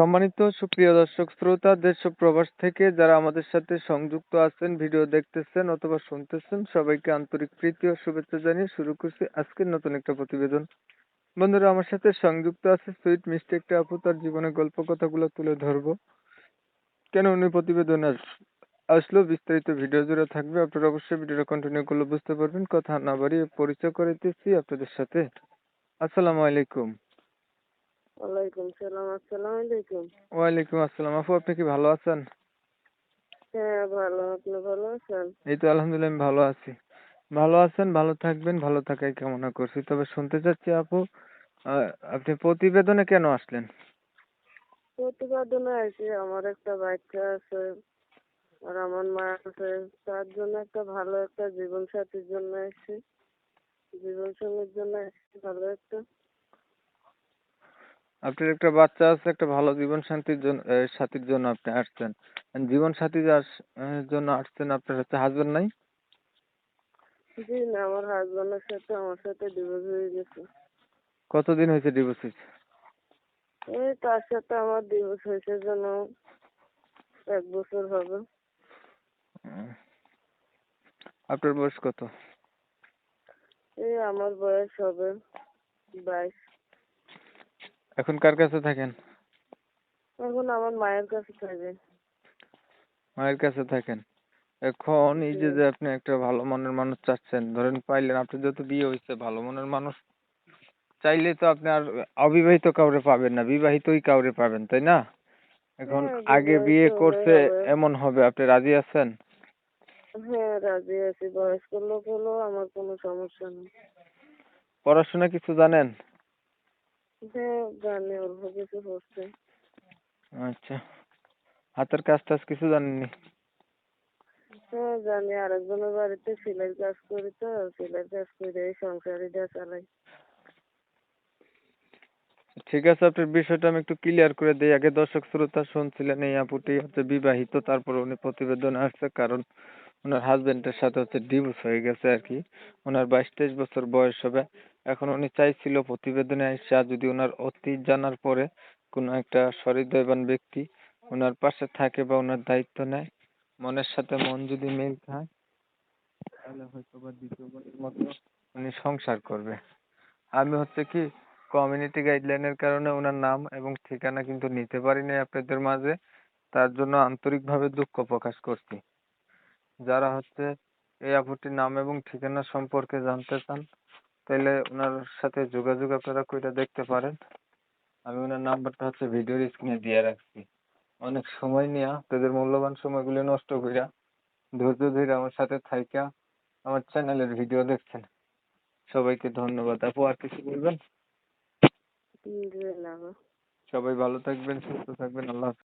সম্মানিত সুপ্রিয় দর্শক শ্রোতা, দেশ ও প্রবাস থেকে যারা আমাদের সাথে সংযুক্ত আছেন, ভিডিও দেখতেছেন অথবা শুনতেছেন, সবাইকে আন্তরিক প্রীতি ও শুভেচ্ছা জানিয়ে শুরু করছি আজকের নতুন একটা প্রতিবেদন। বন্ধুরা, আমার সাথে সংযুক্ত আছে সুইট মিষ্টি একটা আপু, তার জীবনের গল্প কথাগুলো তুলে ধরবো। কেন উনি প্রতিবেদনে আস- আসলো? বিস্তারিত ভিডিও জুড়ে থাকবে। আপনারা অবশ্যই ভিডিওটা কন্টিনিউ করলে বুঝতে পারবেন। কথা না বাড়িয়ে পরিচয় করে দিচ্ছি আপনাদের সাথে। আসসালামু আলাইকুম। ওয়ালাইকুম সালাম আসসালামু আলাইকুম। ওয়ালাইকুম আসসালাম। আপু আপনি কি ভালো আছেন? হ্যাঁ ভালো। আপনি ভালো আছেন? এই তো আলহামদুলিল্লাহ আমি ভালো আছি। ভালো আছেন ভালো থাকবেন ভালো থাকাই কামনা করছি। তবে শুনতে চাচ্ছি আপু আপনি প্রতিবেদনে কেন আসলেন? প্রতিবেদনে আছি আমার একটা বাচ্চা আছে আর আমার মা আছে। তার জন্য একটা ভালো একটা জীবন সাথীর জন্য এসেছি জীবন সঙ্গীর জন্য এসেছি ভালো একটা। আপনার একটা বাচ্চা আছে একটা ভালো জীবন শান্তির জন্য সাথীর জন্য আপনি আসছেন। জীবন সাথী আহ, জন্য আসছেন আপনার হচ্ছে হাজবেন্ড নাই? জি না আমার হাজবেন্ডের সাথে আমার সাথে ডিভোর্স হয়ে গেছে। কতদিন হয়েছে ডিভোর্স হয়েছে এই তার সাথে আমার ডিভোর্স হয়েছে যেন এক বছর হবে। আপনার বয়স কত? এই আমার বয়স হবে বাইশ। এখন কার কাছে থাকেন? এখন আমার মায়ের কাছে থাকে। মায়ের কাছে থাকেন। এখন এই যে যে আপনি একটা ভালো মনের মানুষ চাচ্ছেন ধরেন পাইলেন আপনি যেহেতু বিয়ে হয়েছে ভালো মনের মানুষ চাইলে তো আপনি আর অবিবাহিত কাউরে পাবেন না বিবাহিতই কাউরে পাবেন তাই না? এখন হ্যাঁ, আগে বিয়ে করছে এমন হবে আপনি রাজি আছেন? হ্যাঁ রাজি আছি। বয়স্ক লোক আমার কোনো সমস্যা নেই। পড়াশোনা কিছু জানেন? জানি অল্প কিছু হচ্ছে। আচ্ছা। হাতের কাজ টাজ কিছু জানেননি? হ্যাঁ জানি। আরেকজনের বাড়িতে কাজ করি তো কাজ করে এই সংসারিটা চালাই। ঠিক আছে আপনার বিষয়টা আমি একটু ক্লিয়ার করে দিই। আগে দর্শক শ্রোতা শুনছিলেন এই আপুটি হচ্ছে বিবাহিত তারপর উনি প্রতিবেদন আসছে। কারণ ওনার হাজবেন্ডের সাথে হচ্ছে ডিভোর্স হয়ে গেছে আর কি ওনার বাইশ তেইশ বছর বয়স হবে। এখন উনি চাইছিল প্রতিবেদনে আসা যদি ওনার অতীত জানার পরে কোনো একটা সহৃদয়বান ব্যক্তি ওনার পাশে থাকে বা ওনার দায়িত্ব নেয়, মনের সাথে মন যদি মিল খায় তাহলে হয়তো বা দ্বিতীয়বারের মতো উনি সংসার করবে। আমি হচ্ছে কি কমিউনিটি গাইডলাইনের কারণে ওনার নাম এবং ঠিকানা কিন্তু নিতে পারিনি আপনাদের মাঝে, তার জন্য আন্তরিকভাবে দুঃখ প্রকাশ করছি। যারা হচ্ছে এই আপুটির নাম এবং ঠিকানা সম্পর্কে জানতে চান তাহলে ওনার সাথে যোগাযোগ আপনারা কইরা দেখতে পারেন। আমি ওনার নাম্বারটা হচ্ছে ভিডিওর স্ক্রিনে দিয়ে রাখছি। অনেক সময় নিয়ে তাদের মূল্যবান সময়গুলো নষ্ট কইরা ধৈর্য ধরে আমার সাথে থাইকা আমার চ্যানেলের ভিডিও দেখছেন। সবাইকে ধন্যবাদ। আপু আর কিছু বলবেন? সবাই ভালো থাকবেন সুস্থ থাকবেন আল্লাহ হাফেজ।